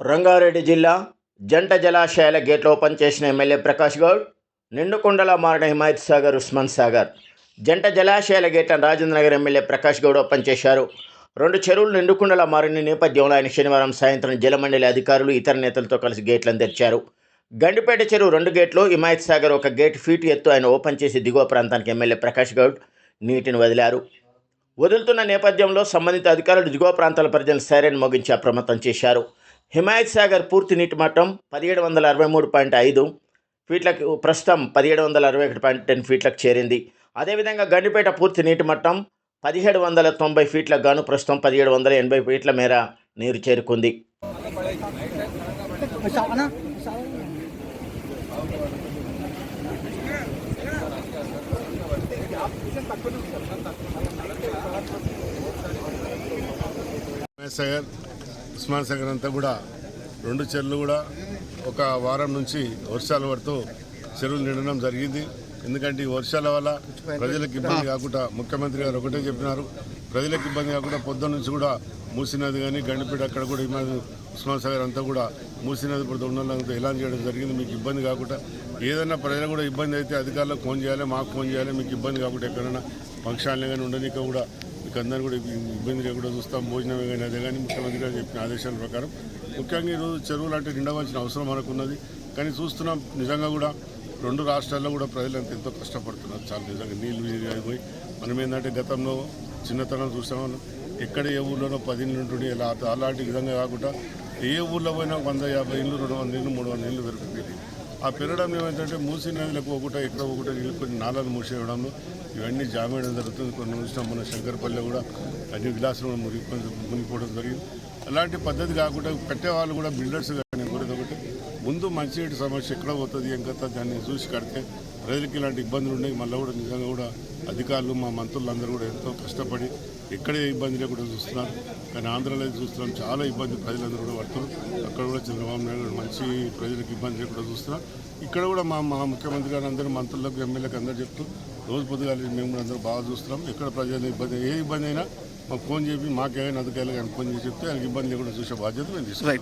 రంగారెడ్డి జిల్లా జంట జలాశయాల గేట్లు ఓపెన్ చేసిన ఎమ్మెల్యే ప్రకాష్ గౌడ్ నిండుకొండల మారిన హిమాయత్ సాగర్ ఉస్మాన్ సాగర్. జంట జలాశయాల గేట్లను రాజేంద్ర నగర్ ఎమ్మెల్యే ప్రకాష్ గౌడ్ ఓపెన్ చేశారు. రెండు చెరువులు నిండుకుండలా మారిన నేపథ్యంలో ఆయన శనివారం సాయంత్రం జలమండలి అధికారులు ఇతర నేతలతో కలిసి గేట్లను తెరిచారు. గండిపేట చెరువు రెండు గేట్లు హిమాయత్ సాగర్ ఒక గేట్ ఫీట్ ఎత్తు ఆయన ఓపెన్ చేసి దిగువ ప్రాంతానికి ఎమ్మెల్యే ప్రకాష్ గౌడ్ నీటిని వదిలారు. వదులుతున్న నేపథ్యంలో సంబంధిత అధికారులు దిగువ ప్రాంతాల ప్రజలను సైరన్ మోగించి అప్రమత్తం చేశారు. హిమాయత్ సాగర్ పూర్తి నీటి మట్టం పదిహేడు వందల అరవై మూడు పాయింట్ ఐదు ఫీట్లకు ప్రస్తుతం పదిహేడు వందల అరవై ఒకటి పాయింట్ టెన్ ఫీట్లకు చేరింది. అదేవిధంగా గండిపేట పూర్తి నీటి మట్టం పదిహేడు వందల తొంభై ఫీట్లకు గాను ప్రస్తుతం పదిహేడు వందల ఎనభై ఫీట్ల మేర నీరు చేరుకుంది. సార్ ఉస్మాన్ సాగర్ అంతా కూడా రెండు చెరువులు కూడా ఒక వారం నుంచి వర్షాలు పడుతూ చెరువులు నిండడం జరిగింది. ఎందుకంటే ఈ వర్షాల వల్ల ప్రజలకు ఇబ్బంది కాకుండా ముఖ్యమంత్రి గారు ఒకటే చెప్పినారు. ప్రజలకు ఇబ్బంది కాకుండా పొద్దున్న నుంచి కూడా మూసీ నది కానీ గండిపేట అక్కడ కూడా హిమా- ఉస్మాన్ సాగర్ అంతా కూడా మూసినది ఇప్పుడు ఉన్నంత ఎలా చేయడం జరిగింది. మీకు ఇబ్బంది కాకుండా ఏదైనా ప్రజలు కూడా ఇబ్బంది అయితే అధికారులకు ఫోన్ చేయాలి మాకు ఫోన్ చేయాలి. మీకు ఇబ్బంది కాకుండా ఎక్కడైనా ఫంక్షన్లు కానీ ఉండనిక కూడా మీకు అందరూ కూడా ఇబ్బంది లేకుండా చూస్తాం భోజనమే కానీ అదే కానీ ముఖ్యమంత్రి గారు చెప్పిన ఆదేశాల ప్రకారం. ముఖ్యంగా ఈరోజు చెరువులు అంటే నిండవలసిన అవసరం మనకున్నది. కానీ చూస్తున్నాం నిజంగా కూడా రెండు రాష్ట్రాల్లో కూడా ప్రజలు అంత ఎంతో కష్టపడుతున్నారు. చాలా నిజంగా నీళ్ళు నీరు అయిపోయి మనం ఏంటంటే గతంలో చిన్నతనం చూసాము ఎక్కడ ఏ ఊళ్ళోనో పది ఇళ్ళు ఉంటుండే. అలాంటి విధంగా కాకుండా ఏ ఊళ్ళో పోయినా వంద యాభై ఇళ్ళు రెండు వందల ఇళ్ళు మూడు వందల ఇళ్ళు దొరుకుతుంది ఆ పెరగడం ఏమైందంటే మూసి నదిలకు ఒకట ఇక్కడ ఒకట నీళ్ళు కొన్ని నాళాలు మూసేయడంలో ఇవన్నీ జామేయడం జరుగుతుంది. కొన్ని ఉంచడం మన శంకరపల్లి కూడా అన్ని విలాసాలు మునిగి మునిగిపోవడం జరిగింది. అలాంటి పద్ధతి కాకుండా కట్టేవాళ్ళు కూడా బిల్డర్స్ కానీ కోరేది ఒకటి. ముందు మంచినీటి సమస్య ఎక్కడ పోతుంది ఏం దాన్ని చూసి కడితే ప్రజలకు ఇలాంటి ఇబ్బందులు ఉన్నాయి మళ్ళీ కూడా నిజంగా కూడా అధికారులు మా మంత్రులు అందరూ కూడా ఎంతో కష్టపడి ఇక్కడే ఇబ్బంది లేకుండా చూస్తున్నారు. కానీ ఆంధ్రాలో చూస్తున్నాం చాలా ఇబ్బంది ప్రజలందరూ కూడా పడుతున్నారు. అక్కడ కూడా చంద్రబాబు నాయుడు మంచి ప్రజలకు ఇబ్బంది లేకుండా చూస్తున్నారు. ఇక్కడ కూడా మా మా ముఖ్యమంత్రి గారు అందరూ మంత్రులకు ఎమ్మెల్యేలకు అందరూ చెప్తూ రోజు పొద్దుగా మేము కూడా అందరూ బాగా చూస్తున్నాం. ఎక్కడ ప్రజలు ఇబ్బంది ఏ ఇబ్బంది అయినా మాకు ఫోన్ చెప్పి మాకేమైనా అధికారులు కానీ ఫోన్ చేసి చెప్తే వాళ్ళకి ఇబ్బంది లేకుండా చూసే బాధ్యత మేము తీసుకుంటాం